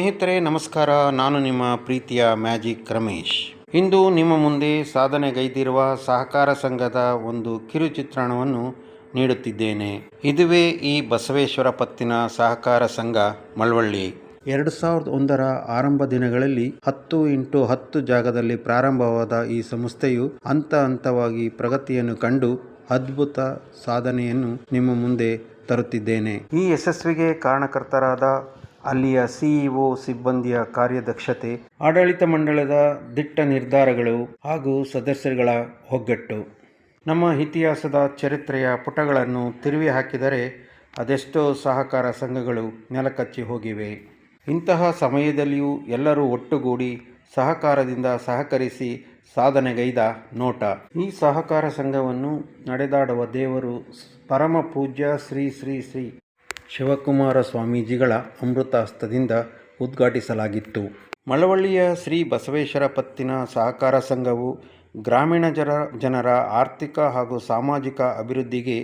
ಸ್ನೇಹಿತರೆ ನಮಸ್ಕಾರ. ನಾನು ನಿಮ್ಮ ಪ್ರೀತಿಯ ಮ್ಯಾಜಿಕ್ ರಮೇಶ್. ಇಂದು ನಿಮ್ಮ ಮುಂದೆ ಸಾಧನೆಗೈದಿರುವ ಸಹಕಾರ ಸಂಘದ ಒಂದು ಕಿರುಚಿತ್ರಣವನ್ನು ನೀಡುತ್ತಿದ್ದೇನೆ. ಇದುವೇ ಈ ಬಸವೇಶ್ವರ ಪತ್ತಿನ ಸಹಕಾರ ಸಂಘ ಮಳವಳ್ಳಿ. ಎರಡು ಸಾವಿರದ ಒಂದರ ಆರಂಭ ದಿನಗಳಲ್ಲಿ ಹತ್ತು ಇಂಟು ಹತ್ತು ಜಾಗದಲ್ಲಿ ಪ್ರಾರಂಭವಾದ ಈ ಸಂಸ್ಥೆಯು ಹಂತ ಹಂತವಾಗಿ ಪ್ರಗತಿಯನ್ನು ಕಂಡು ಅದ್ಭುತ ಸಾಧನೆಯನ್ನು ನಿಮ್ಮ ಮುಂದೆ ತರುತ್ತಿದ್ದೇನೆ. ಈ ಯಶಸ್ವಿಗೆ ಕಾರಣಕರ್ತರಾದ ಅಲ್ಲಿಯ ಸಿಇಒ ಸಿಬ್ಬಂದಿಯ ಕಾರ್ಯದಕ್ಷತೆ, ಆಡಳಿತ ಮಂಡಳದ ದಿಟ್ಟ ನಿರ್ಧಾರಗಳು ಹಾಗೂ ಸದಸ್ಯರುಗಳ ಒಗ್ಗಟ್ಟು. ನಮ್ಮ ಇತಿಹಾಸದ ಚರಿತ್ರೆಯ ಪುಟಗಳನ್ನು ತಿರುವಿ ಹಾಕಿದರೆ ಅದೆಷ್ಟೋ ಸಹಕಾರ ಸಂಘಗಳು ನೆಲಕಚ್ಚಿ ಹೋಗಿವೆ. ಇಂತಹ ಸಮಯದಲ್ಲಿಯೂ ಎಲ್ಲರೂ ಒಟ್ಟುಗೂಡಿ ಸಹಕಾರದಿಂದ ಸಹಕರಿಸಿ ಸಾಧನೆಗೈದ ನೋಟ. ಈ ಸಹಕಾರ ಸಂಘವನ್ನು ನಡೆದಾಡುವ ದೇವರು ಪರಮ ಪೂಜ್ಯ ಶ್ರೀ ಶ್ರೀ ಶ್ರೀ ಶಿವಕುಮಾರ ಸ್ವಾಮೀಜಿಗಳ ಅಮೃತಾಸ್ತದಿಂದ ಉದ್ಘಾಟಿಸಲಾಗಿತ್ತು. ಮಳವಳ್ಳಿಯ ಶ್ರೀ ಬಸವೇಶ್ವರ ಪತ್ತಿನ ಸಹಕಾರ ಸಂಘವು ಗ್ರಾಮೀಣ ಜನ ಜನರ ಆರ್ಥಿಕ ಹಾಗೂ ಸಾಮಾಜಿಕ ಅಭಿವೃದ್ಧಿಗೆ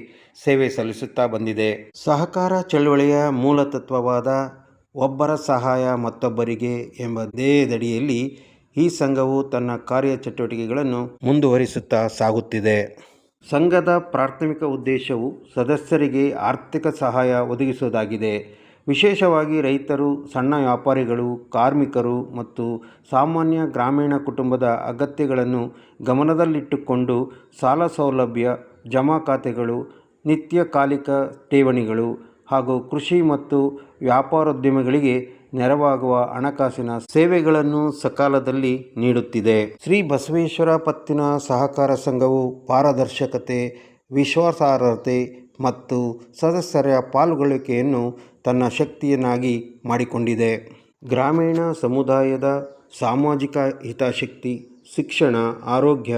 ಸೇವೆ ಸಲ್ಲಿಸುತ್ತಾ ಬಂದಿದೆ. ಸಹಕಾರ ಚಳುವಳಿಯ ಮೂಲ ತತ್ವವಾದ ಒಬ್ಬರ ಸಹಾಯ ಮತ್ತೊಬ್ಬರಿಗೆ ಎಂಬ ಧ್ಯೇಯದಡಿಯಲ್ಲಿ ಈ ಸಂಘವು ತನ್ನ ಕಾರ್ಯಚಟುವಟಿಕೆಗಳನ್ನು ಮುಂದುವರಿಸುತ್ತಾ ಸಾಗುತ್ತಿದೆ. ಸಂಘದ ಪ್ರಾಥಮಿಕ ಉದ್ದೇಶವು ಸದಸ್ಯರಿಗೆ ಆರ್ಥಿಕ ಸಹಾಯ ಒದಗಿಸುವುದಾಗಿದೆ. ವಿಶೇಷವಾಗಿ ರೈತರು, ಸಣ್ಣ ವ್ಯಾಪಾರಿಗಳು, ಕಾರ್ಮಿಕರು ಮತ್ತು ಸಾಮಾನ್ಯ ಗ್ರಾಮೀಣ ಕುಟುಂಬದ ಅಗತ್ಯಗಳನ್ನು ಗಮನದಲ್ಲಿಟ್ಟುಕೊಂಡು ಸಾಲ ಸೌಲಭ್ಯ, ಜಮಾ ಖಾತೆಗಳು, ನಿತ್ಯಕಾಲಿಕ ಠೇವಣಿಗಳು ಹಾಗೂ ಕೃಷಿ ಮತ್ತು ವ್ಯಾಪಾರೋದ್ಯಮಿಗಳಿಗೆ ನೆರವಾಗುವ ಹಣಕಾಸಿನ ಸೇವೆಗಳನ್ನು ಸಕಾಲದಲ್ಲಿ ನೀಡುತ್ತಿದೆ. ಶ್ರೀ ಬಸವೇಶ್ವರ ಪತ್ತಿನ ಸಹಕಾರ ಸಂಘವು ಪಾರದರ್ಶಕತೆ, ವಿಶ್ವಾಸಾರ್ಹತೆ ಮತ್ತು ಸದಸ್ಯರ ಪಾಲ್ಗೊಳ್ಳುವಿಕೆಯನ್ನು ತನ್ನ ಶಕ್ತಿಯನ್ನಾಗಿ ಮಾಡಿಕೊಂಡಿದೆ. ಗ್ರಾಮೀಣ ಸಮುದಾಯದ ಸಾಮಾಜಿಕ ಹಿತಾಸಕ್ತಿ, ಶಿಕ್ಷಣ, ಆರೋಗ್ಯ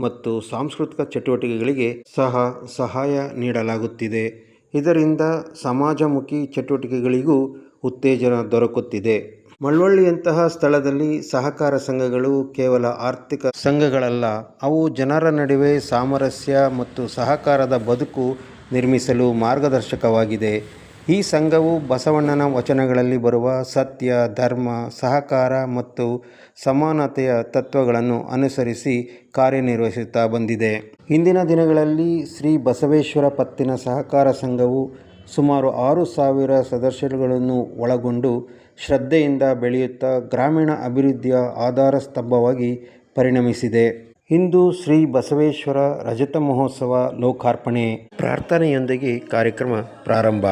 ಮತ್ತು ಸಾಂಸ್ಕೃತಿಕ ಚಟುವಟಿಕೆಗಳಿಗೆ ಸಹ ಸಹಾಯ ನೀಡಲಾಗುತ್ತಿದೆ. ಇದರಿಂದ ಸಮಾಜಮುಖಿ ಚಟುವಟಿಕೆಗಳಿಗೂ ಉತ್ತೇಜನ ದೊರಕುತ್ತಿದೆ. ಮಳವಳ್ಳಿಯಂತಹ ಸ್ಥಳದಲ್ಲಿ ಸಹಕಾರ ಸಂಘಗಳು ಕೇವಲ ಆರ್ಥಿಕ ಸಂಘಗಳಲ್ಲ, ಅವು ಜನರ ನಡುವೆ ಸಾಮರಸ್ಯ ಮತ್ತು ಸಹಕಾರದ ಬದುಕು ನಿರ್ಮಿಸಲು ಮಾರ್ಗದರ್ಶಕವಾಗಿದೆ. ಈ ಸಂಘವು ಬಸವಣ್ಣನ ವಚನಗಳಲ್ಲಿ ಬರುವ ಸತ್ಯ, ಧರ್ಮ, ಸಹಕಾರ ಮತ್ತು ಸಮಾನತೆಯ ತತ್ವಗಳನ್ನು ಅನುಸರಿಸಿ ಕಾರ್ಯನಿರ್ವಹಿಸುತ್ತಾ ಬಂದಿದೆ. ಇಂದಿನ ದಿನಗಳಲ್ಲಿ ಶ್ರೀ ಬಸವೇಶ್ವರ ಪತ್ತಿನ ಸಹಕಾರ ಸಂಘವು ಸುಮಾರು ಆರು ಸಾವಿರ ಸದಸ್ಯರುಗಳನ್ನು ಒಳಗೊಂಡು ಶ್ರದ್ಧೆಯಿಂದ ಬೆಳೆಯುತ್ತಾ ಗ್ರಾಮೀಣ ಅಭಿವೃದ್ಧಿಯ ಆಧಾರ ಸ್ತಂಭವಾಗಿ ಪರಿಣಮಿಸಿದೆ. ಇಂದು ಶ್ರೀ ಬಸವೇಶ್ವರ ರಜತ ಮಹೋತ್ಸವ ಲೋಕಾರ್ಪಣೆ. ಪ್ರಾರ್ಥನೆಯೊಂದಿಗೆ ಕಾರ್ಯಕ್ರಮ ಪ್ರಾರಂಭ.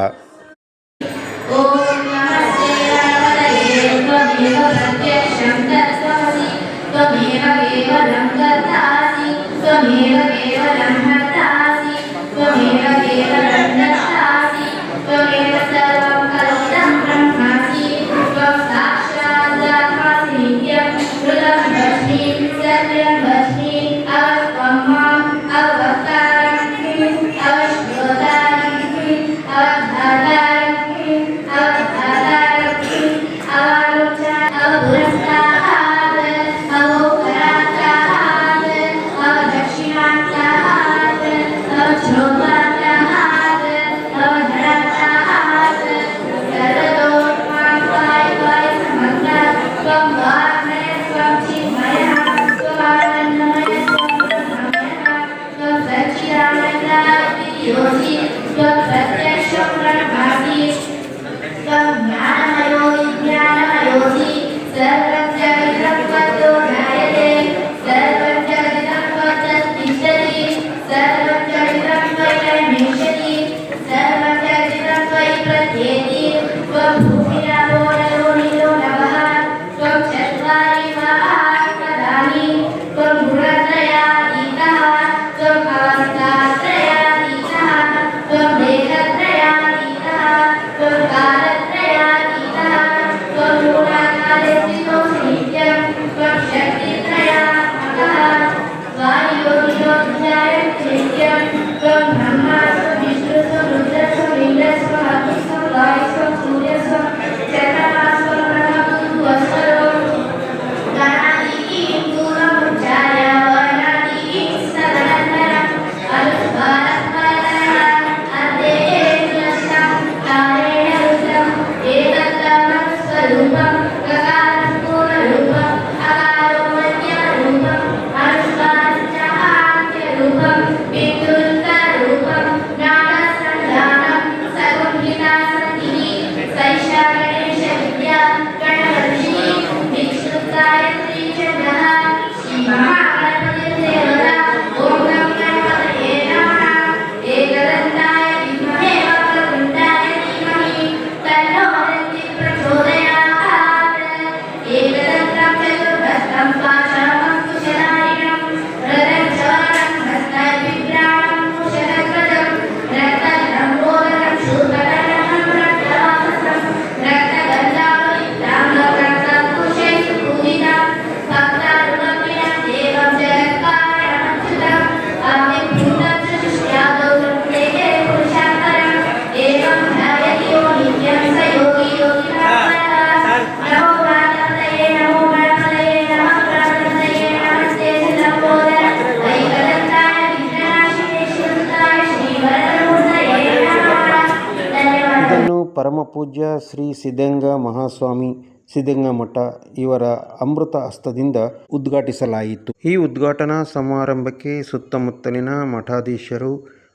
ಪೂಜ್ಯ ಶ್ರೀ ಸಿದ್ಧಂಗ ಮಹಾಸ್ವಾಮಿ ಸಿದ್ಧಂಗ ಮಠ ಇವರ ಅಮೃತ ಹಸ್ತದಿಂದ ಉದ್ಘಾಟಿಸಲಾಯಿತು. ಈ ಉದ್ಘಾಟನಾ ಸಮಾರಂಭಕ್ಕೆ ಸುತ್ತಮುತ್ತಲಿನ ಮಠಾಧೀಶರು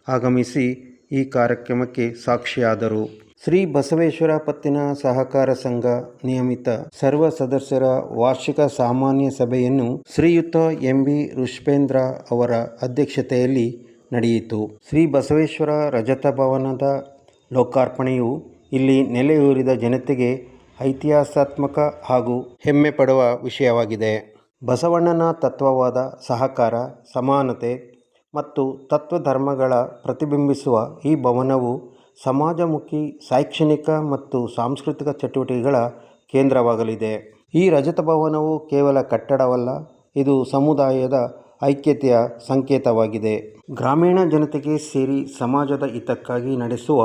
ಆಗಮಿಸಿ ಈ ಕಾರ್ಯಕ್ರಮಕ್ಕೆ ಸಾಕ್ಷಿಯಾದರು. ಶ್ರೀ ಬಸವೇಶ್ವರ ಪತ್ತಿನ ಸಹಕಾರ ಸಂಘ ನಿಯಮಿತ ಸರ್ವ ಸದಸ್ಯರ ವಾರ್ಷಿಕ ಸಾಮಾನ್ಯ ಸಭೆಯನ್ನು ಶ್ರೀಯುತ ಎಂ ಬಿ ರುಷ್ಪೇಂದ್ರ ಅವರ ಅಧ್ಯಕ್ಷತೆಯಲ್ಲಿ ನಡೆಯಿತು. ಶ್ರೀ ಬಸವೇಶ್ವರ ರಜತ ಭವನದ ಲೋಕಾರ್ಪಣೆಯು ಇಲ್ಲಿ ನೆಲೆಯೂರಿದ ಜನತೆಗೆ ಐತಿಹಾಸಾತ್ಮಕ ಹಾಗೂ ಹೆಮ್ಮೆ ಪಡುವ ವಿಷಯವಾಗಿದೆ. ಬಸವಣ್ಣನ ತತ್ವವಾದ ಸಹಕಾರ, ಸಮಾನತೆ ಮತ್ತು ತತ್ವಧರ್ಮಗಳ ಪ್ರತಿಬಿಂಬಿಸುವ ಈ ಭವನವು ಸಮಾಜಮುಖಿ, ಶೈಕ್ಷಣಿಕ ಮತ್ತು ಸಾಂಸ್ಕೃತಿಕ ಚಟುವಟಿಕೆಗಳ ಕೇಂದ್ರವಾಗಲಿದೆ. ಈ ರಜತ ಭವನವು ಕೇವಲ ಕಟ್ಟಡವಲ್ಲ, ಇದು ಸಮುದಾಯದ ಐಕ್ಯತೆಯ ಸಂಕೇತವಾಗಿದೆ. ಗ್ರಾಮೀಣ ಜನತೆಗೆ ಸೇರಿ ಸಮಾಜದ ಹಿತಕ್ಕಾಗಿ ನಡೆಸುವ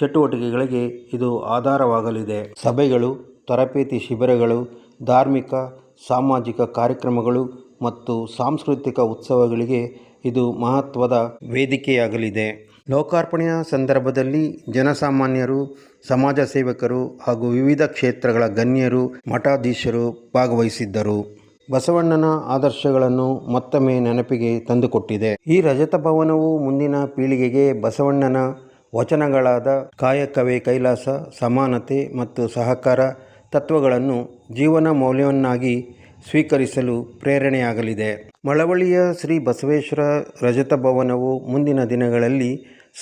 ಚಟುವಟಿಕೆಗಳಿಗೆ ಇದು ಆಧಾರವಾಗಲಿದೆ. ಸಭೆಗಳು, ತರಬೇತಿ ಶಿಬಿರಗಳು, ಧಾರ್ಮಿಕ, ಸಾಮಾಜಿಕ ಕಾರ್ಯಕ್ರಮಗಳು ಮತ್ತು ಸಾಂಸ್ಕೃತಿಕ ಉತ್ಸವಗಳಿಗೆ ಇದು ಮಹತ್ವದ ವೇದಿಕೆಯಾಗಲಿದೆ. ಲೋಕಾರ್ಪಣೆಯ ಸಂದರ್ಭದಲ್ಲಿ ಜನಸಾಮಾನ್ಯರು, ಸಮಾಜ ಸೇವಕರು ಹಾಗೂ ವಿವಿಧ ಕ್ಷೇತ್ರಗಳ ಗಣ್ಯರು, ಮಠಾಧೀಶರು ಭಾಗವಹಿಸಿದ್ದರು. ಬಸವಣ್ಣನ ಆದರ್ಶಗಳನ್ನು ಮತ್ತೊಮ್ಮೆ ನೆನಪಿಗೆ ತಂದುಕೊಟ್ಟಿದೆ. ಈ ರಜತ ಭವನವು ಮುಂದಿನ ಪೀಳಿಗೆಗೆ ಬಸವಣ್ಣನ ವಚನಗಳಾದ ಕಾಯಕವೇ ಕೈಲಾಸ, ಸಮಾನತೆ ಮತ್ತು ಸಹಕಾರ ತತ್ವಗಳನ್ನು ಜೀವನ ಮೌಲ್ಯವನ್ನಾಗಿ ಸ್ವೀಕರಿಸಲು ಪ್ರೇರಣೆಯಾಗಲಿದೆ. ಮಳವಳ್ಳಿಯ ಶ್ರೀ ಬಸವೇಶ್ವರ ರಜತ ಭವನವು ಮುಂದಿನ ದಿನಗಳಲ್ಲಿ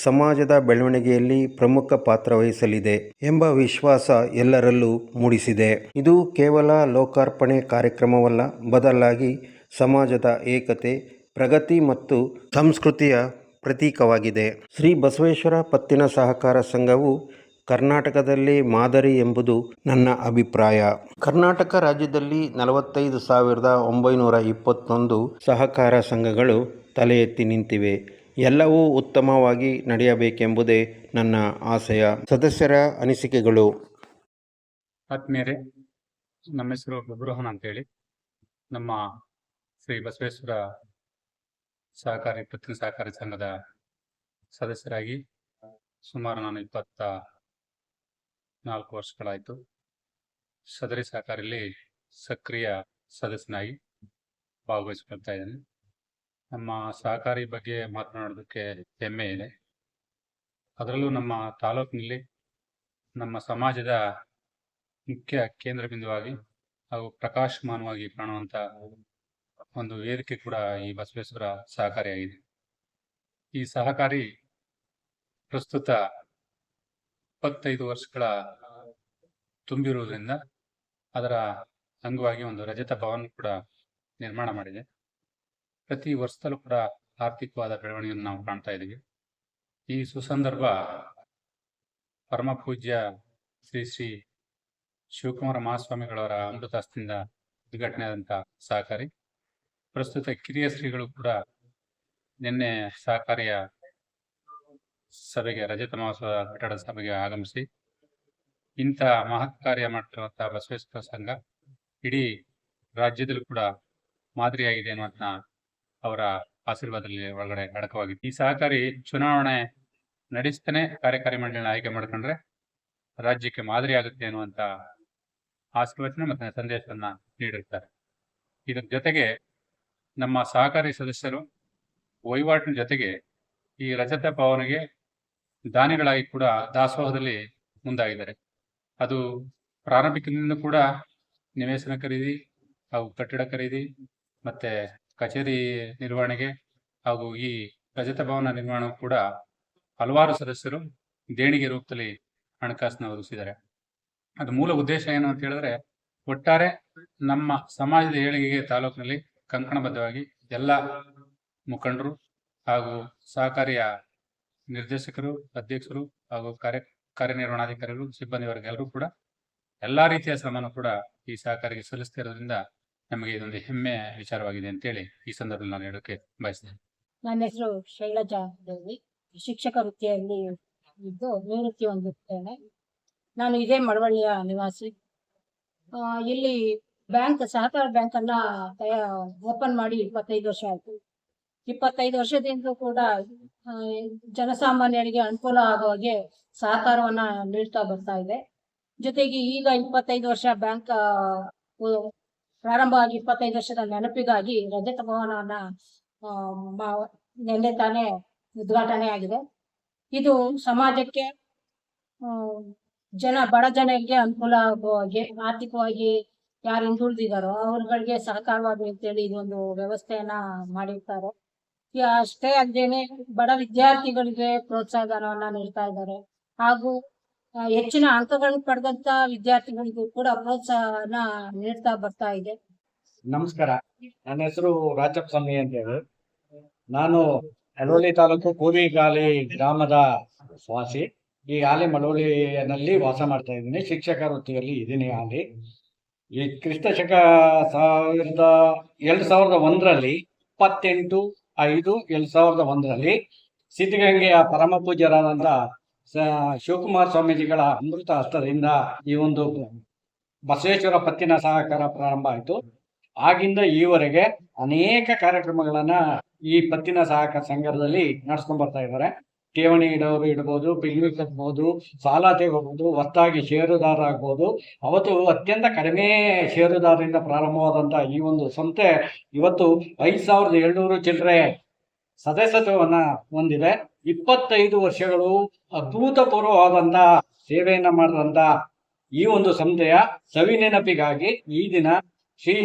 ಸಮಾಜದ ಬೆಳವಣಿಗೆಯಲ್ಲಿ ಪ್ರಮುಖ ಪಾತ್ರ ವಹಿಸಲಿದೆ ಎಂಬ ವಿಶ್ವಾಸ ಎಲ್ಲರಲ್ಲೂ ಮೂಡಿಸಿದೆ. ಇದು ಕೇವಲ ಲೋಕಾರ್ಪಣೆ ಕಾರ್ಯಕ್ರಮವಲ್ಲ, ಬದಲಾಗಿ ಸಮಾಜದ ಏಕತೆ, ಪ್ರಗತಿ ಮತ್ತು ಸಂಸ್ಕೃತಿಯ ಪ್ರತೀಕವಾಗಿದೆ. ಶ್ರೀ ಬಸವೇಶ್ವರ ಪತ್ತಿನ ಸಹಕಾರ ಸಂಘವು ಕರ್ನಾಟಕದಲ್ಲಿ ಮಾದರಿ ಎಂಬುದು ನನ್ನ ಅಭಿಪ್ರಾಯ. ಕರ್ನಾಟಕ ರಾಜ್ಯದಲ್ಲಿ ನಲವತ್ತೈದು ಸಾವಿರದ ಒಂಬೈನೂರ ಇಪ್ಪತ್ತೊಂದು ಸಹಕಾರ ಸಂಘಗಳು ತಲೆ ಎತ್ತಿ ನಿಂತಿವೆ. ಎಲ್ಲವೂ ಉತ್ತಮವಾಗಿ ನಡೆಯಬೇಕೆಂಬುದೇ ನನ್ನ ಆಸೆಯ ಸದಸ್ಯರ ಅನಿಸಿಕೆಗಳು. ಆತ್ಮೀಯರೇ, ನಮ್ಮ ಹೆಸರು ಅಂತ ಅಂತೇಳಿ. ನಮ್ಮ ಶ್ರೀ ಬಸವೇಶ್ವರ ಸಹಕಾರಿ, ಪತ್ತಿನ ಸಹಕಾರಿ ಸಂಘದ ಸದಸ್ಯರಾಗಿ ಸುಮಾರು ನಾನು ಇಪ್ಪತ್ತ ನಾಲ್ಕು ವರ್ಷಗಳಾಯಿತು. ಸದರಿ ಸಹಕಾರಿಯಲ್ಲಿ ಸಕ್ರಿಯ ಸದಸ್ಯನಾಗಿ ಭಾಗವಹಿಸಿಕೊಳ್ತಾ ಇದ್ದೇನೆ. ನಮ್ಮ ಸಹಕಾರಿ ಬಗ್ಗೆ ಮಾತನಾಡೋದಕ್ಕೆ ಹೆಮ್ಮೆ ಇದೆ. ಅದರಲ್ಲೂ ನಮ್ಮ ತಾಲೂಕಿನಲ್ಲಿ ನಮ್ಮ ಸಮಾಜದ ಮುಖ್ಯ ಕೇಂದ್ರ ಬಿಂದುವಾಗಿ ಹಾಗೂ ಪ್ರಕಾಶಮಾನವಾಗಿ ಕಾಣುವಂತ ಒಂದು ವೇದಿಕೆ ಕೂಡ ಈ ಬಸವೇಶ್ವರ ಸಹಕಾರಿಯಾಗಿದೆ ಈ ಸಹಕಾರಿ ಪ್ರಸ್ತುತ ಇಪ್ಪತ್ತೈದು ವರ್ಷಗಳ ತುಂಬಿರುವುದರಿಂದ ಅದರ ಅಂಗವಾಗಿ ಒಂದು ರಜತ ಭವನ ಕೂಡ ನಿರ್ಮಾಣ ಮಾಡಿದೆ. ಪ್ರತಿ ವರ್ಷದಲ್ಲೂ ಕೂಡ ಆರ್ಥಿಕವಾದ ಬೆಳವಣಿಗೆಯನ್ನು ನಾವು ಕಾಣ್ತಾ ಇದ್ದೀವಿ. ಈ ಸುಸಂದರ್ಭ ಪರಮ ಪೂಜ್ಯ ಶ್ರೀ ಶ್ರೀ ಶಿವಕುಮಾರ ಮಹಾಸ್ವಾಮಿಗಳವರ ಅಮೃತಾಸ್ತಿಯಿಂದ ಉದ್ಘಾಟನೆ ಆದಂತ ಸಹಕಾರಿ. ಪ್ರಸ್ತುತ ಕಿರಿಯ ಶ್ರೀಗಳು ಕೂಡ ನಿನ್ನೆ ಸಹಕಾರಿಯ ಸಭೆಗೆ ರಜತ ಮಹೋತ್ಸವ ಕಟ್ಟಡ ಸಭೆಗೆ ಆಗಮಿಸಿ ಇಂಥ ಮಹತ್ ಕಾರ್ಯ ಮಾಡಿರುವಂತಹ ಬಸವೇಶ್ವರ ಸಂಘ ಇಡೀ ರಾಜ್ಯದಲ್ಲೂ ಕೂಡ ಮಾದರಿಯಾಗಿದೆ ಅನ್ನುವಂತ ಅವರ ಆಶೀರ್ವಾದದಲ್ಲಿ ಒಳಗಡೆ ಅಡಕವಾಗಿದೆ ಈ ಸಹಕಾರಿ ಚುನಾವಣೆ ನಡೆಸ್ತಾನೆ ಕಾರ್ಯಕಾರಿ ಮಂಡಳಿನ ಆಯ್ಕೆ ಮಾಡ್ಕೊಂಡ್ರೆ ರಾಜ್ಯಕ್ಕೆ ಮಾದರಿ ಆಗುತ್ತೆ ಅನ್ನುವಂತ ಆಶೀರ್ವಚನ ಮತ್ತೆ ಸಂದೇಶವನ್ನ ನೀಡಿರ್ತಾರೆ. ಇದರ ಜೊತೆಗೆ ನಮ್ಮ ಸಹಕಾರಿ ಸದಸ್ಯರು ವಹಿವಾಟಿನ ಜೊತೆಗೆ ಈ ರಜತ ಭವನಿಗೆ ದಾನಿಗಳಾಗಿ ಕೂಡ ದಾಸೋಹದಲ್ಲಿ ಮುಂದಾಗಿದ್ದಾರೆ. ಅದು ಪ್ರಾರಂಭಿಕದಿಂದ ಕೂಡ ನಿವೇಶನ ಖರೀದಿ ಹಾಗೂ ಕಟ್ಟಡ ಖರೀದಿ ಮತ್ತೆ ಕಚೇರಿ ನಿರ್ವಹಣೆಗೆ, ಹಾಗೂ ಈ ರಜತ ಭವನ ನಿರ್ಮಾಣ ಕೂಡ ಹಲವಾರು ಸದಸ್ಯರು ದೇಣಿಗೆ ರೂಪದಲ್ಲಿ ಹಣಕಾಸನ್ನ ಒದಗಿಸಿದ್ದಾರೆ. ಅದು ಮೂಲ ಉದ್ದೇಶ ಏನು ಅಂತ ಹೇಳಿದ್ರೆ, ಒಟ್ಟಾರೆ ನಮ್ಮ ಸಮಾಜದ ಏಳಿಗೆಗೆ ತಾಲೂಕಿನಲ್ಲಿ ಕಂಕಣಬದ್ಧವಾಗಿ ಎಲ್ಲ ಮುಖಂಡರು ಹಾಗೂ ಸಹಕಾರಿಯ ನಿರ್ದೇಶಕರು, ಅಧ್ಯಕ್ಷರು ಹಾಗೂ ಕಾರ್ಯ, ಕಾರ್ಯನಿರ್ವಹಣಾಧಿಕಾರಿಗಳು, ಸಿಬ್ಬಂದಿ ವರ್ಗ ಕೂಡ ಎಲ್ಲ ರೀತಿಯ ಶ್ರಮನೂ ಕೂಡ ಈ ಸಹಕಾರಿಗೆ ಸಲ್ಲಿಸ್ತಿರೋದ್ರಿಂದ ನಮಗೆ ಇದೊಂದು ಹೆಮ್ಮೆಯ ವಿಚಾರವಾಗಿದೆ ಅಂತೇಳಿ ಈ ಸಂದರ್ಭದಲ್ಲಿ ನಾನು ಹೇಳೋಕೆ ಬಯಸಿದ್ದೇನೆ ನನ್ನ ಹೆಸರು ಶೈಲಜಾ ದೇವಿ. ಶಿಕ್ಷಕ ವೃತ್ತಿಯಲ್ಲಿ ಇದ್ದು ನಿವೃತ್ತಿ ಹೊಂದುತ್ತೇನೆ. ನಾನು ಇದೇ ಮಳವಳ್ಳಿಯ ನಿವಾಸಿ. ಇಲ್ಲಿ ಬ್ಯಾಂಕ್, ಸಹಕಾರ ಬ್ಯಾಂಕ್ ಅನ್ನ ಓಪನ್ ಮಾಡಿ ಇಪ್ಪತ್ತೈದು ವರ್ಷ ಆಯ್ತು. ಇಪ್ಪತ್ತೈದು ವರ್ಷದಿಂದ ಕೂಡ ಜನಸಾಮಾನ್ಯರಿಗೆ ಅನುಕೂಲ ಆಗೋ ಹಾಗೆ ಸಹಕಾರವನ್ನ ನೀಡ್ತಾ ಬರ್ತಾ ಇದೆ. ಜೊತೆಗೆ ಈಗ ಇಪ್ಪತ್ತೈದು ವರ್ಷ ಬ್ಯಾಂಕ್ ಪ್ರಾರಂಭ ಆಗಿ ಇಪ್ಪತ್ತೈದು ವರ್ಷದ ನೆನಪಿಗಾಗಿ ರಜತ ಭವನವನ್ನ ನಿನ್ನೆ ತಾನೇ ಉದ್ಘಾಟನೆ ಆಗಿದೆ. ಇದು ಸಮಾಜಕ್ಕೆ ಜನ, ಬಡ ಜನರಿಗೆ ಅನುಕೂಲ ಆಗುವ ಹಾಗೆ, ಆರ್ಥಿಕವಾಗಿ ಯಾರು ಹಿಂದುಳಿದಿದಾರೋ ಅವ್ರಗಳಿಗೆ ಸಹಕಾರವಾಗಿ ಅಂತೇಳಿ ಇದೊಂದು ವ್ಯವಸ್ಥೆಯನ್ನ ಮಾಡಿರ್ತಾರೆ. ಅಷ್ಟೇ ಅಲ್ಲದೇನೆ ಬಡ ವಿದ್ಯಾರ್ಥಿಗಳಿಗೆ ಪ್ರೋತ್ಸಾಹನವನ್ನ ನೀಡ್ತಾ ಇದ್ದಾರೆ. ಹಾಗೂ ಹೆಚ್ಚಿನ ಅಂಕಗಳನ್ನು ಪಡೆದಂತ ವಿದ್ಯಾರ್ಥಿಗಳಿಗೂ ಕೂಡ ಪ್ರೋತ್ಸಾಹನ ನೀಡ್ತಾ ಬರ್ತಾ ಇದೆ. ನಮಸ್ಕಾರ. ನನ್ನ ಹೆಸರು ರಾಜಪ್ಪ ಸ್ವಾಮಿ ಅಂತ ಹೇಳಿ. ನಾನು ಮಳವಳ್ಳಿ ತಾಲೂಕು ಕೂರಿಗಾಲಿ ಗ್ರಾಮದ ವಾಸಿ. ಈ ಆಲಿ ಮಳವಳ್ಳಿಯಲ್ಲಿ ವಾಸ ಮಾಡ್ತಾ ಇದ್ದೀನಿ. ಶಿಕ್ಷಕ ವೃತ್ತಿಯಲ್ಲಿ ಇದ್ದೀನಿ ಅಲ್ಲಿ ಈ ಕ್ರಿಸ್ತ ಶಕ ಸಾವಿರದ ಎರಡು ಸಾವಿರದ ಒಂದರಲ್ಲಿ, ಇಪ್ಪತ್ತೆಂಟು, ಐದು, ಎರಡು ಸಾವಿರದ ಒಂದರಲ್ಲಿ ಸಿದ್ಧಗಂಗೆಯ ಪರಮ ಪೂಜ್ಯರಾದಂಥ ಶಿವಕುಮಾರ ಸ್ವಾಮೀಜಿಗಳ ಅಮೃತ ಹಸ್ತದಿಂದ ಈ ಒಂದು ಬಸವೇಶ್ವರ ಪತ್ತಿನ ಸಹಕಾರ ಪ್ರಾರಂಭ ಆಯಿತು. ಆಗಿಂದ ಈವರೆಗೆ ಅನೇಕ ಕಾರ್ಯಕ್ರಮಗಳನ್ನ ಈ ಪತ್ತಿನ ಸಹಕಾರ ಸಂಘದಲ್ಲಿ ನಡ್ಸ್ಕೊಂಡ್ ಬರ್ತಾ ಇದ್ದಾರೆ. ಠೇವಣಿ ಇಡೋರು ಇಡ್ಬೋದು ಪಿಲ್ವಿ ಕಟ್ಬೋದು ಸಾಲ ತೆಗೋಬೋದು ಹೊತ್ತಾಗಿ ಷೇರುದಾರ ಆಗ್ಬೋದು. ಅವತ್ತು ಅತ್ಯಂತ ಕಡಿಮೆ ಷೇರುದಾರರಿಂದ ಪ್ರಾರಂಭವಾದಂತ ಈ ಒಂದು ಸಂಸ್ಥೆ ಇವತ್ತು ಐದು ಸಾವಿರದ ಏಳ್ನೂರು ಚಿಲ್ಲರೆ ಸದಸ್ಯತ್ವವನ್ನ ಹೊಂದಿದೆ. ಇಪ್ಪತ್ತೈದು ವರ್ಷಗಳು ಅಭೂತಪೂರ್ವವಾದಂತ ಸೇವೆಯನ್ನ ಮಾಡಿದಂತ ಈ ಒಂದು ಸಂಸ್ಥೆಯ ಸವಿ ನೆನಪಿಗಾಗಿ ಈ ದಿನ ಶ್ರೀ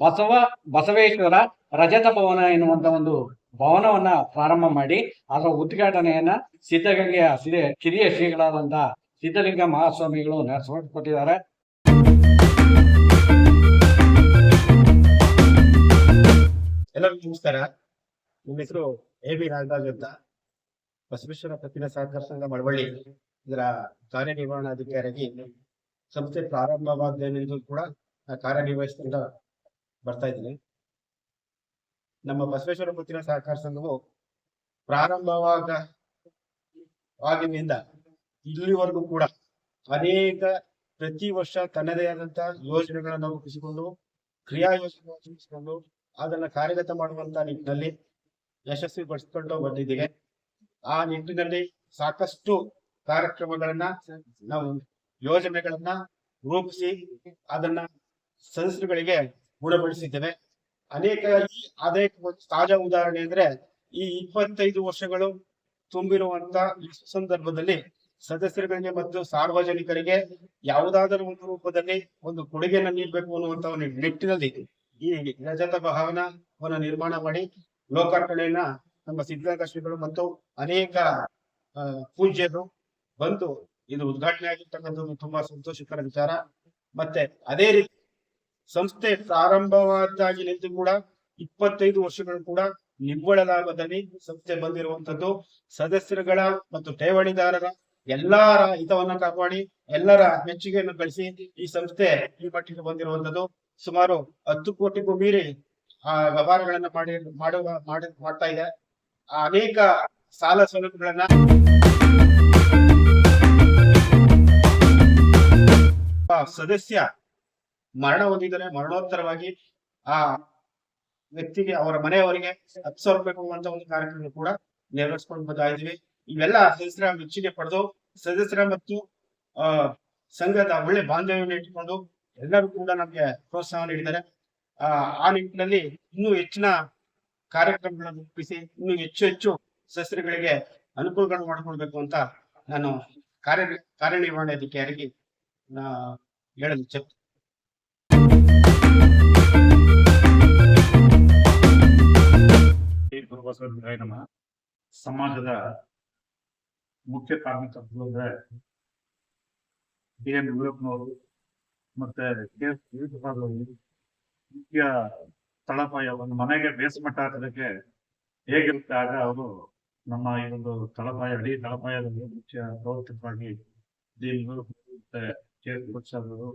ಬಸವ ಬಸವೇಶ್ವರ ರಜತ ಭವನ ಎನ್ನುವಂತ ಒಂದು ಭವನವನ್ನ ಪ್ರಾರಂಭ ಮಾಡಿ, ಅದರ ಉದ್ಘಾಟನೆಯನ್ನ ಸಿದ್ಧಗಂಗೆಯ ಕಿರಿಯ ಶ್ರೀಗಳಾದಂತ ಸಿದ್ಧಲಿಂಗ ಮಹಾಸ್ವಾಮಿಗಳು ನಡೆಸಿಕೊಟ್ಟಿದ್ದಾರೆ ಎಲ್ಲರಿಗೂ ನಮಸ್ಕಾರ. ನಿಮ್ಮ ಹೆಸರು ಎ ಬಿ ನಾಗರಾಜ್ ಅಂತ. ಬಸವೇಶ್ವರ ಪತ್ತಿನ ಸಹಕಾರ ಸಂಘ ಮಳವಳ್ಳಿ, ಇದರ ಕಾರ್ಯನಿರ್ವಹಣಾಧಿಕಾರಿಯಾಗಿ ಸಂಸ್ಥೆ ಪ್ರಾರಂಭವಾದ ಕೂಡ ಕಾರ್ಯನಿರ್ವಹಿಸ್ತಾ ಬರ್ತಾ ಇದ್ದೀನಿ. ನಮ್ಮ ಬಸವೇಶ್ವರ ಮುತ್ತಿನ ಸಹಕಾರ ಸಂಘವು ಪ್ರಾರಂಭವಾಗ ಆಗಿನಿಂದ ಇಲ್ಲಿವರೆಗೂ ಕೂಡ ಅನೇಕ ಪ್ರತಿ ವರ್ಷ ತನ್ನದೇ ಆದಂತಹ ಯೋಜನೆಗಳನ್ನು ರೂಪಿಸಿಕೊಂಡು, ಕ್ರಿಯಾ ಯೋಜನೆಗಳನ್ನು ರೂಪಿಸಿಕೊಂಡು ಅದನ್ನ ಕಾರ್ಯಗತ ಮಾಡುವಂತ ನಿಟ್ಟಿನಲ್ಲಿ ಯಶಸ್ವಿಪಡಿಸಿಕೊಂಡು ಬಂದಿದ್ದೇವೆ. ಆ ನಿಟ್ಟಿನಲ್ಲಿ ಸಾಕಷ್ಟು ಕಾರ್ಯಕ್ರಮಗಳನ್ನ ನಾವು ಯೋಜನೆಗಳನ್ನ ರೂಪಿಸಿ ಅದನ್ನ ಸದಸ್ಯರುಗಳಿಗೆ ಗುಣಪಡಿಸಿದ್ದೇವೆ. ಅನೇಕ ಈ ತಾಜಾ ಉದಾಹರಣೆ ಅಂದ್ರೆ ಈ ಇಪ್ಪತ್ತೈದು ವರ್ಷಗಳು ತುಂಬಿರುವಂತ ಈ ಸಂದರ್ಭದಲ್ಲಿ ಸದಸ್ಯರುಗಳಿಗೆ ಮತ್ತು ಸಾರ್ವಜನಿಕರಿಗೆ ಯಾವುದಾದರೂ ಒಂದು ರೂಪದಲ್ಲಿ ಒಂದು ಕೊಡುಗೆಯನ್ನು ನೀಡಬೇಕು ಅನ್ನುವಂತ ಒಂದು ನಿಟ್ಟಿನಲ್ಲಿ ಈ ರಜತ ಭವನವನ್ನು ನಿರ್ಮಾಣ ಮಾಡಿ ಲೋಕಾರ್ಪಣೆಯನ್ನ ನಮ್ಮ ಸಿದ್ಧಗಂಗಾ ಶ್ರೀಗಳು ಮತ್ತು ಅನೇಕ ಪೂಜ್ಯರು ಬಂದು ಇದು ಉದ್ಘಾಟನೆ ಆಗಿರ್ತಕ್ಕಂಥದ್ದು ತುಂಬಾ ಸಂತೋಷಕರ ವಿಚಾರ. ಮತ್ತೆ ಅದೇ ರೀತಿ ಸಂಸ್ಥೆ ಪ್ರಾರಂಭವಾದಾಗಿ ನಿಂತು ಕೂಡ ಇಪ್ಪತ್ತೈದು ವರ್ಷಗಳು ಕೂಡ ನಿವ್ವಳ ಲಾಭದಲ್ಲಿ ಸಂಸ್ಥೆ ಬಂದಿರುವಂತದ್ದು ಸದಸ್ಯರುಗಳ ಮತ್ತು ಠೇವಣಿದಾರರ ಎಲ್ಲರ ಹಿತವನ್ನ ಕಾಪಾಡಿ, ಎಲ್ಲರ ಮೆಚ್ಚುಗೆಯನ್ನು ಗಳಿಸಿ ಈ ಸಂಸ್ಥೆ ಈ ಮಟ್ಟಿಗೆ ಬಂದಿರುವಂತದ್ದು ಸುಮಾರು ಹತ್ತು ಕೋಟಿಗೂ ಮೀರಿ ಆ ವ್ಯವಹಾರಗಳನ್ನ ಮಾಡಿ, ಮಾಡುವ, ಮಾಡಿ, ಮಾಡ್ತಾ ಇದೆ. ಅನೇಕ ಸಾಲ ಸೌಲಭ್ಯಗಳನ್ನ ಸದಸ್ಯ ಮರಣ ಹೊಂದಿದರೆ ಮರಣೋತ್ತರವಾಗಿ ಆ ವ್ಯಕ್ತಿಗೆ, ಅವರ ಮನೆಯವರಿಗೆ ಹತ್ತು ಸಾವಿರ ರೂಪಾಯಿ ಒಂದು ಕಾರ್ಯಕ್ರಮ ಕೂಡ ನೆರವೇರಿಸ್ಕೊಂಡು ಬರ್ತಾ ಇದ್ವಿ ಇವೆಲ್ಲ ಸದಸ್ಯರ ಮೆಚ್ಚುಗೆ ಪಡೆದು, ಸದಸ್ಯರ ಮತ್ತು, ಆ, ಸಂಘದ ಒಳ್ಳೆ ಬಾಂಧವ್ಯವನ್ನು ಇಟ್ಟುಕೊಂಡು ಎಲ್ಲರೂ ಕೂಡ ನಮ್ಗೆ ಪ್ರೋತ್ಸಾಹ ನೀಡಿದ್ದಾರೆ. ಆ ಆ ನಿಟ್ಟಿನಲ್ಲಿ ಇನ್ನೂ ಹೆಚ್ಚಿನ ಕಾರ್ಯಕ್ರಮಗಳನ್ನು ರೂಪಿಸಿ, ಇನ್ನೂ ಹೆಚ್ಚು ಹೆಚ್ಚು ಸದಸ್ಯರುಗಳಿಗೆ ಅನುಕೂಲಗಳನ್ನು ಮಾಡಿಕೊಳ್ಬೇಕು ಅಂತ ನಾನು ಕಾರ್ಯ ಕಾರ್ಯನಿರ್ವಹಣಾಧಿಕಾರಿಗೆ ನಾ ಹೇಳಲು ಇಚ್ಛೆ ಈ ಬಸವರಾಯ ನಮಃ ಸಮಾಜದ ಮುಖ್ಯ ಕಾರ್ಮಿಕರು ಅಂದ್ರೆ ಡಿ ಎನ್ ಯಡಿಯೂರಪ್ಪನವರು ಮತ್ತೆ ಕೆ ಎಸ್ ಅವರು ಮುಖ್ಯ ತಳಪಾಯ, ಒಂದು ಮನೆಗೆ ಬೇಸ್ಮಟ್ಟ ಹಾಕೋದಕ್ಕೆ ಹೇಗಿರುತ್ತೆ ಆಗ ಅವರು ನಮ್ಮ ಈ ಒಂದು ತಳಪಾಯ ಅಡಿ ತಳಪಾಯದಲ್ಲಿ ಮುಖ್ಯ ಪ್ರವರ್ತಕವಾಗಿ ಡಿ ಎನ್ ಮತ್ತೆ ಕೆ ಎಸ್ ಪ್ರಸಾದ್ ಅವರು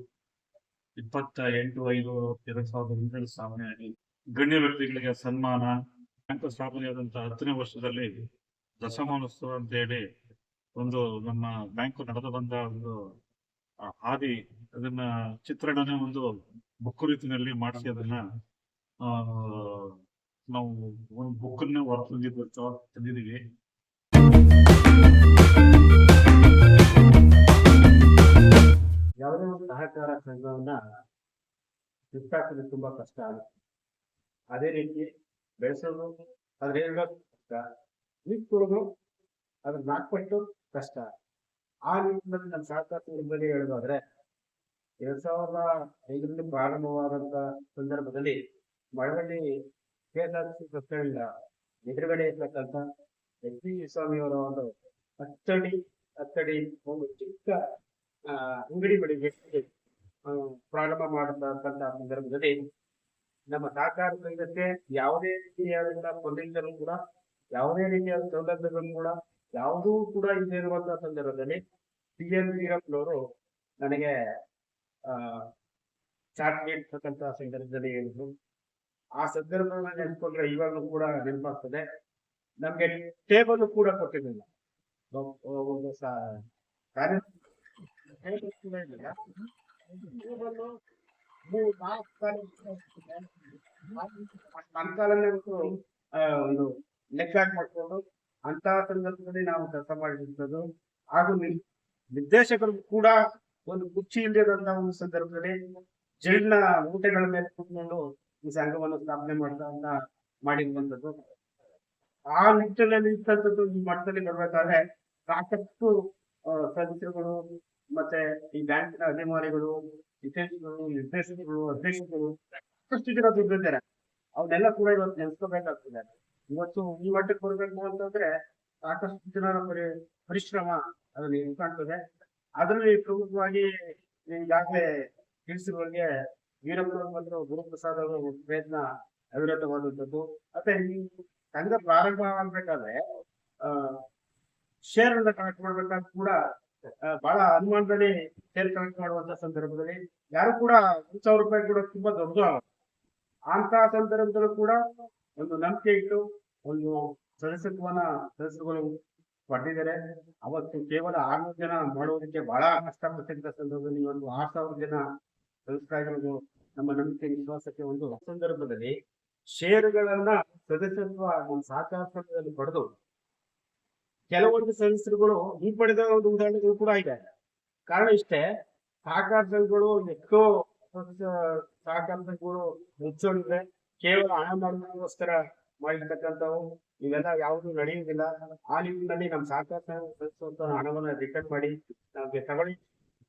ಇಪ್ಪತ್ತ ಎಂಟು ಐದು ಎರಡ್ ಸಾವಿರದ ಸ್ಥಾಪನೆ ಆಗಿ ಗಣ್ಯ ವ್ಯಕ್ತಿಗಳಿಗೆ ಸನ್ಮಾನ ಬ್ಯಾಂಕ್ ಸ್ಥಾಪನೆಯಾದಂತಹ ಹತ್ತನೇ ವರ್ಷದಲ್ಲಿ ದಶಮಾನೋತ್ಸವ ಅಂತ ಹೇಳಿ ಒಂದು ನಮ್ಮ ಬ್ಯಾಂಕ್ ನಡೆದು ಬಂದ ಒಂದು ಹಾದಿ, ಅದನ್ನ ಚಿತ್ರಣನೆ ಒಂದು ಬುಕ್ ರೀತಿನಲ್ಲಿ ಮಾಡಿಸಿ ಅದನ್ನ ನಾವು ಒಂದು ಬುಕ್ಕನ್ನ ಹೊರ ತಂದಿದ್ದು ತಂದಿದ್ದೀವಿ. ಯಾವುದೇ ಒಂದು ಸಹಕಾರ ಸಂಘವನ್ನ ಹುಟ್ಟಾಕೋದು ತುಂಬಾ ಕಷ್ಟ ಆಗುತ್ತೆ. ಅದೇ ರೀತಿ ಬೆಳೆಸೋದು, ಅದ್ರ ಹೇಳ್ಬೇಕು ಕಷ್ಟ. ನಿಂತ್ಕೊಳ್ಳೋದು ಅದ್ರ ನಾಲ್ಕು ಕಷ್ಟ. ಆ ನಿಟ್ಟಿನಲ್ಲಿ ನಮ್ಮ ಸಹಕಾರ ಸಂಘದಲ್ಲಿ ಹೇಳೋದಾದ್ರೆ, ಎರಡ್ ಸಾವಿರದ ಐದರಲ್ಲಿ ಪ್ರಾರಂಭವಾದಂತ ಸಂದರ್ಭದಲ್ಲಿ ಮಳವಳ್ಳಿ ಕೆಎಸ್ಆರ್ಟಿಸಿ ಬಸ್ ಸ್ಟ್ಯಾಂಡ್ ಎದುರುಗಡೆ ಇರ್ತಕ್ಕಂಥ ಎಚ್ ಡಿ ಸ್ವಾಮಿಯವರ ಒಂದು ಅತ್ತಡಿ ಅತ್ತಡಿ ಒಂದು ಚಿಕ್ಕ ಅಂಗಡಿ ಬಳಿ ಪ್ರಾರಂಭ ಮಾಡತಕ್ಕಂತ ಸಂದರ್ಭದಲ್ಲಿ ನಮ್ಮ ಸಹಕಾರ ಸಂಘಕ್ಕೆ ಯಾವುದೇ ರೀತಿಯಾದ ತೊಂದರೆಗಳು ಕೂಡ, ಯಾವುದೇ ರೀತಿಯಾದ ಸೌಲಭ್ಯಗಳು ಕೂಡ, ಯಾವುದೂ ಕೂಡ ಇಲ್ಲದೆ ಇರುವಂತಹ ಸಂದರ್ಭದಲ್ಲಿ ಸಿ ಎನ್ ವೀರಪ್ಪನವರು ನನಗೆ ಚಾಟ್ ನೀಡ್ತಕ್ಕಂತಹ ಸಂದರ್ಭದಲ್ಲಿ ಹೇಳಿದ್ರು. ಆ ಸಂದರ್ಭವನ್ನ ನೆನ್ಕೊಂಡ್ರೆ ಇವಾಗಲೂ ಕೂಡ ನೆನಪಾಗ್ತದೆ. ನಮ್ಗೆ ಟೇಬಲ್ ಕೂಡ ಕೊಟ್ಟಿರ್ಲಿಲ್ಲ. ಒಬ್ಬ- ಒಂದು ಲೆಕ್ಕ ಮಾಡ್ಕೊಂಡು ಅಂತ ಸಂದರ್ಭದಲ್ಲಿ ನಾವು ಕೆಲಸ ಮಾಡಿರ್ತದ್ದು ಹಾಗೂ ನಿರ್- ನಿರ್ದೇಶಕರು ಕೂಡ ಒಂದು ಕುರ್ಚಿ ಇಲ್ಲದಂತ ಒಂದು ಸಂದರ್ಭದಲ್ಲಿ ಜೈಲಿನ ಊಟಗಳ ಮೇಲೆ ಕೂತ್ಕೊಂಡು ಈ ಸಂಘವನ್ನು ಸ್ಥಾಪನೆ ಮಾಡ್ತಾ ಮಾಡಿರುವಂತದ್ದು ಆ ನಿಟ್ಟಿನಲ್ಲಿ ನಿಂತಂತದ್ದು ಈ ಮಟ್ಟದಲ್ಲಿ ಬರ್ಬೇಕಾದ್ರೆ ಸಾಕಷ್ಟು ಸದಸ್ಯರುಗಳು ಮತ್ತೆ ಈ ಬ್ಯಾಂಕಿನ ಅಧಿಕಾರಿಗಳು ವಿಶೇಷಗಳು ನಿರ್ದೇಶಕರು ಅಧ್ಯಕ್ಷರು ಸಾಕಷ್ಟು ಅವನ್ನೆಲ್ಲ ಕೂಡ ಇವತ್ತು ನೆನ್ಸ್ಕೋಬೇಕಾಗ್ತದೆ. ಇವತ್ತು ಈ ಮಟ್ಟಕ್ಕೆ ಬರಬೇಕು ಅಂತಂದ್ರೆ ಸಾಕಷ್ಟು ಜನರ ಪರಿ ಪರಿಶ್ರಮ ಅದರಲ್ಲಿ ಕಾಣ್ತದೆ. ಅದರಲ್ಲಿ ಪ್ರಮುಖವಾಗಿ ಈಗಾಗಲೇ ತಿಳಿಸಿರುವಂಗೆ ವೀರಪ್ಪನವರು ಗುರುಪ್ರಸಾದ್ ಅವರು ಪ್ರಯತ್ನ ಅವಿರತವಾದಂಥದ್ದು. ಮತ್ತೆ ಈ ಸಂಘ ಪ್ರಾರಂಭ ಆಗ್ಬೇಕಾದ್ರೆ ಶೇರ್ ಅನ್ನ ಮಾಡ್ಬೇಕಾದ್ರೆ ಕೂಡ ಬಹಳ ಅನುಮಾನದಲ್ಲಿ ಶೇರ್ ಕನೆಕ್ಟ್ ಮಾಡುವಂತ ಸಂದರ್ಭದಲ್ಲಿ ಯಾರು ಕೂಡ ಒಂದ್ ಸಾವಿರ ರೂಪಾಯಿ ಕೂಡ ತುಂಬಾ ದೊಡ್ಡದು ಅಂತ ಸಂದರ್ಭದಲ್ಲೂ ಕೂಡ ಒಂದು ನಂಬಿಕೆ ಇಟ್ಟು ಒಂದು ಸದಸ್ಯತ್ವನ ಸದಸ್ಯರುಗಳು ಪಡೆದಿದ್ದಾರೆ. ಅವತ್ತು ಕೇವಲ ಆರ್ನೂರು ಜನ ಮಾಡುವುದಕ್ಕೆ ಬಹಳ ಕಷ್ಟಪಟ್ಟಿದ್ದ ಸಂದರ್ಭದಲ್ಲಿ ಒಂದು ಆರ್ ಸಾವಿರ ಜನ ಸದಸ್ಯರಾಗಿರೋದು ನಮ್ಮ ನಂಬಿಕೆ ವಿಶ್ವಾಸಕ್ಕೆ ಒಂದು ಸಂದರ್ಭದಲ್ಲಿ ಷೇರುಗಳನ್ನ ಸದಸ್ಯತ್ವ ನಮ್ಮ ಸಹಕಾರ ಸಂಘದಲ್ಲಿ ಪಡೆದು ಕೆಲವೊಂದು ಸದಸ್ಯರುಗಳು ಹಿಂಪಡೆದ ಒಂದು ಉದಾಹರಣೆಗಳು ಕೂಡ ಇದೆ. ಕಾರಣ ಇಷ್ಟೇ ಸಹಕಾರ ಸಂಘಗಳು ಎಷ್ಟೋ ಸಹಕಾರ ಸಂಘಗಳು ಕೇವಲ ಹಣ ಮಾಡೋದಕ್ಕೋಸ್ಕರ ಮಾಡಿರ್ತಕ್ಕಂಥವು, ಇವೆಲ್ಲ ಯಾವುದು ನಡೆಯುವುದಿಲ್ಲ. ಆ ನಿಟ್ಟಿನಲ್ಲಿ ನಮ್ಮ ಸಹಕಾರ ಸಂಘ ಹಣವನ್ನು ರಿಟರ್ನ್ ಮಾಡಿ, ನಮಗೆ ತಗೊಳ್ಳಿ,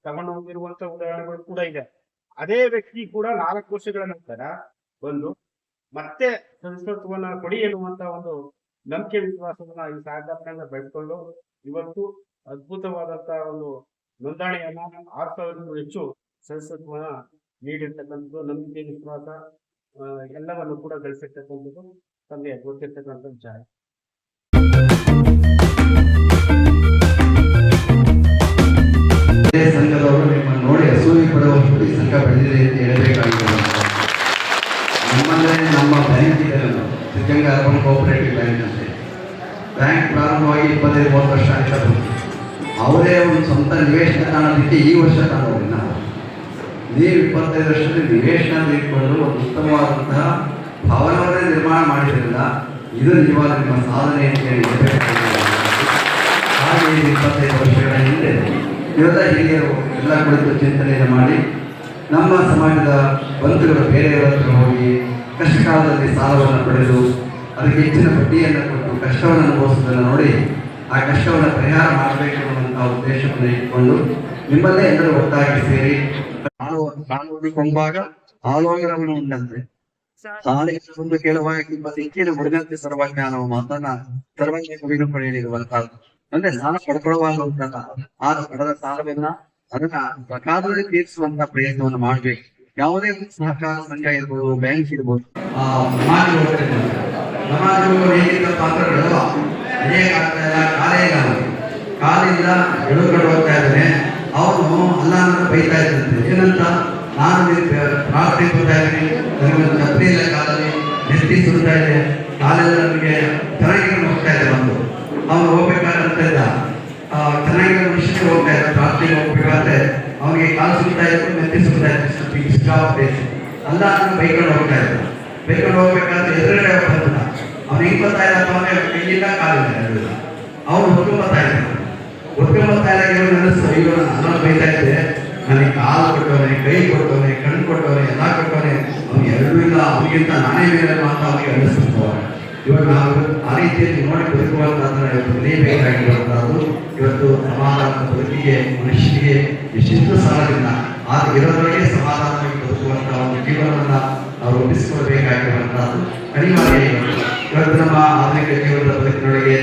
ತಗೊಂಡು ಹೋಗಿರುವಂತ ಉದಾಹರಣೆಗಳು ಕೂಡ ಇದೆ. ಅದೇ ವ್ಯಕ್ತಿ ಕೂಡ ನಾಲ್ಕು ವರ್ಷಗಳ ನಂತರ ಬಂದು ಮತ್ತೆ ಸದಸ್ಯತ್ವವನ್ನು ಕೊಡಿ ಎನ್ನುವಂತ ಒಂದು ನಂಬಿಕೆ ವಿಶ್ವಾಸವನ್ನ ಈ ಸಹಕಾರ ಬೆಳೆದುಕೊಂಡು ಇವತ್ತು ಅದ್ಭುತವಾದಂತಹ ಒಂದು ನೋಂದಣಿಯನ್ನ ಆರು ಸಾವಿರಕ್ಕೂ ಹೆಚ್ಚು ಸದಸ್ಯತ್ವನ ನೀಡಿರ್ತಕ್ಕಂಥದ್ದು ನಂಬಿಕೆ ವಿಶ್ವಾಸ ಎಲ್ಲವನ್ನು ಕೂಡ ಗಳಿಸಿರ್ತಕ್ಕಂಥದ್ದು ತಮಗೆ ಗೊತ್ತಿರ್ತಕ್ಕಂಥ ವಿಚಾರ ಸಂಘದವರು ನಿಮ್ಮನ್ನು ನೋಡಿ ಅಸೂಯೆ ಪಡುವಷ್ಟು ಈ ಸಂಘ ಬೆಳೆದಿದೆ ಅಂತ ಹೇಳಬೇಕಾಗಿದೆ. ನಮ್ಮಲ್ಲೇ ನಮ್ಮ ಬ್ಯಾಂಕ್ ಇದೆ ಸಿದ್ಧಗಂಗಾ ಅರ್ಬನ್ ಕೋಆಪರೇಟಿವ್ ಬ್ಯಾಂಕ್ ಅಂತ ಬ್ಯಾಂಕ್ ಪ್ರಾರಂಭವಾಗಿ ಇಪ್ಪತ್ತೈದು, ಮೂವತ್ತು ವರ್ಷ ಆಯ್ತಾ ಬಂತು. ಅವರೇ ಒಂದು ಸ್ವಂತ ನಿವೇಶನ ಕಾಣೋದಕ್ಕೆ ಈ ವರ್ಷ ಕಾಣೋದು ನಾವು ನೀವು ಇಪ್ಪತ್ತೈದು ವರ್ಷದಲ್ಲಿ ನಿವೇಶನ ತೆಗೆದುಕೊಂಡು ಒಂದು ಉತ್ತಮವಾದಂತಹ ಭವನವನ್ನೇ ನಿರ್ಮಾಣ ಮಾಡಿದ್ರಿಂದ ಇದು ನಿಜವಾದ ನಿಮ್ಮ ಸಾಧನೆ ಅಂತ ಹೇಳಿ ಹಾಗೆ ಇಪ್ಪತ್ತೈದು ವರ್ಷಗಳ ಹಿಂದೆ ಇವೆಲ್ಲ ಹಿರಿಯರು ಎಲ್ಲ ಕುರಿತು ಚಿಂತನೆಯನ್ನು ಮಾಡಿ ನಮ್ಮ ಸಮಾಜದ ಬಂಧುಗಳು ಬೇರೆಯವರ ಹತ್ರ ಹೋಗಿ ಕಷ್ಟ ಕಾಲದಲ್ಲಿ ಸಾಲವನ್ನು ಪಡೆದು ಅದಕ್ಕೆ ಹೆಚ್ಚಿನ ಬಡ್ಡಿಯನ್ನು ಕೊಟ್ಟು ಕಷ್ಟವನ್ನು ಅನುಭವಿಸುವುದನ್ನು ನೋಡಿ ಆ ಕಷ್ಟವನ್ನು ಪರಿಹಾರ ಮಾಡಬೇಕು ಅನ್ನುವಂಥ ಉದ್ದೇಶವನ್ನು ಇಟ್ಕೊಂಡು ನಿಮ್ಮಲ್ಲೇ ಎಲ್ಲರೂ ಒಟ್ಟಾಗಿ ಸೇರಿ ಕಾಣುವುದು ಕೊಂಬಾಗ ಆಲೋಚನವನ್ನು ಉಂಟಂತೆ. ಸಾಲಿಗೆ ಒಂದು ಕೇಳುವಾಗ ನಿಮ್ಮ ಸಿಕ್ಕಿನ ಮುಡಿದಂತೆ ಸರ್ವಜ್ಞಾನವು ಮಾತನ್ನ ಸರ್ವಜ್ಞ ಕವಿಗಳು ಪಡೆಯಲಿರುವಂತಹ ಅಂದ್ರೆ ಸಾಲ ಪಡ್ಕೊಳ್ಳುವಾಗ ಉಂಟಲ್ಲ ಆ ಪಡೆದ ಸಾಲವನ್ನ ಅದನ್ನ ಪ್ರಕಾರದಲ್ಲಿ ತೀರಿಸುವಂತ ಪ್ರಯತ್ನವನ್ನು ಮಾಡ್ಬೇಕು. ಯಾವುದೇ ಸಹಕಾರ ಸಂಘ ಇರ್ಬೋದು ಬ್ಯಾಂಕ್ ಇರ್ಬೋದು, ಆ ಸಮಾಜ ಸಮಾಜಗಳು ಹೇಗಿದ್ದ ಪಾತ್ರಗಳು. ಕಾಲಿಂದ ಎಳುಗಡೆ ಹೋಗ್ತಾ ಇದ್ದಾನೆ ಅವನು ಅಲ್ಲ ಅಂತ ಬೈತಾ ಇದ್ದಂತೆ ಏನಂತ? ನಾನು ಪ್ರಾರ್ಥನೆ ಕೊಡ್ತಾ ಇದ್ದೀನಿ. ನನಗೊಂದು ಕತ್ತಿ ಇಲ್ಲ ಕಾಲಲ್ಲಿ. ನೆತ್ತಿ ಸುಡ್ತಾ ಇದೆ. ಕಾಲೆಲ್ಲ ನನಗೆ ಚೆನ್ನಾಗಿ ಹೋಗ್ತಾ ಇದೆ ಒಂದು ಅವನು ಹೋಗ್ಬೇಕಾದಂತ ಇದ್ದ ಚೆನ್ನಾಗಿರೋ ವಿಷಯಕ್ಕೆ ಹೋಗ್ತಾ ಇದ್ದ ಪ್ರಾರ್ಥನೆಗೆ ಹೋಗ್ಬೇಕಾದ್ರೆ ಅವನಿಗೆ ಕಾಲು ಸಿಗ್ತಾ ಇತ್ತು ನೆತ್ತಿ ಸಿಗ್ತಾ ಇತ್ತು ಸ್ವಲ್ಪ ಇಷ್ಟ place. ಅಲ್ಲ ಅಂತ ಬೈಕೊಂಡು ಹೋಗ್ತಾ ಇದ್ದ. ಬೈಕೊಂಡು ಹೋಗ್ಬೇಕಾದ್ರೆ ಎದುರುಗಡೆ ಬಂದ ಅವ್ನು ಹೆಂಗ್ ಬರ್ತಾ ಇಲ್ಲಪ್ಪ ಅಂದ್ರೆ ಕೈಯಿಂದ ಕಾಲಿಲ್ಲ ಅವನು ಹೊತ್ತು ಬರ್ತಾ ಇದ್ದ. ಹೊತ್ತು ಬರ್ತಾ ಇಲ್ಲ ಇವ್ನು ಅನಿಸ್ತು ಅಯ್ಯೋ, ನಾನು ಬೈತಾ ಇದ್ದೆ. ನನಗೆ ಕಾಲು ಕೊಟ್ಟವನೆ, ಕೈ ಕೊಟ್ಟವನೆ, ಕಣ್ಣು ಕೊಟ್ಟವನೆ, ಎಲ್ಲ ಕೊಟ್ಟವನೆ. ಅವ್ನು ಎರಡೂ ಇಲ್ಲ, ಅವನಿಗಿಂತ ನಾನೇ ಮೇಲೆ ಮಾತ್ರ ಅವನಿಗೆ ಅನ್ನಿಸ್ತು ಇವಾಗ ನಾವು ಆ ರೀತಿಯಲ್ಲಿ ನೋಡಿ ಬದುಕುವಂತಹ ಇವತ್ತು ಕಲಿಯಬೇಕಾಗಿರುವಂತಹದ್ದು ಇವತ್ತು ಸಮಾಧಾನದ ಬದುಕಿಗೆ, ಮನುಷ್ಯನಿಗೆ ಎಷ್ಟೆಷ್ಟು ಸಾಲದಿಂದ ಆ ಇರೋದ್ರೊಳಗೆ ಸಮಾಧಾನವಾಗಿ ಬದುಕುವಂತಹ ಒಂದು ಜೀವನವನ್ನ ನಾವು ರೂಪಿಸಿಕೊಳ್ಬೇಕಾಗಿರುವಂತಹದ್ದು ಅನಿವಾರ್ಯ. ಇವತ್ತು ನಮ್ಮ ಆಧುನಿಕ ಜೀವನದ ಬದುಕಿನೊಳಗೆ